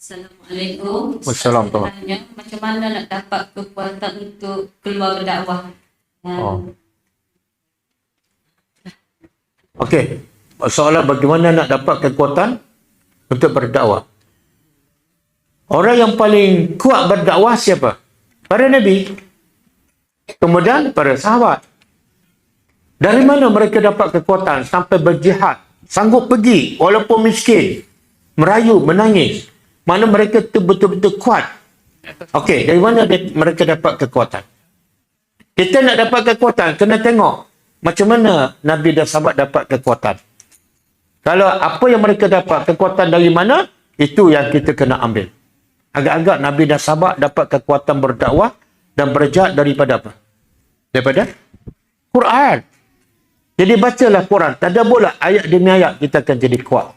Assalamualaikum. Wassalamualaikum. Saya tanya, Macam mana nak dapat kekuatan untuk keluar berdakwah? Dan Oh. Okey. Soalan bagaimana nak dapat kekuatan untuk berdakwah. Orang yang paling kuat berdakwah siapa? Para Nabi. Kemudian para sahabat. Dari mana mereka dapat kekuatan sampai berjihad? Sanggup pergi walaupun miskin. Merayu, menangis. Mana mereka tu betul-betul kuat. Okey, dari mana mereka dapat kekuatan? Kita nak dapat kekuatan, kena tengok macam mana Nabi dan sahabat dapat kekuatan. Kalau apa yang mereka dapat kekuatan dari mana, itu yang kita kena ambil. Agak-agak Nabi dan sahabat dapat kekuatan berdakwah dan berjihad daripada apa? Daripada Quran. Jadi bacalah Quran. Tak ada pula ayat demi ayat kita akan jadi kuat.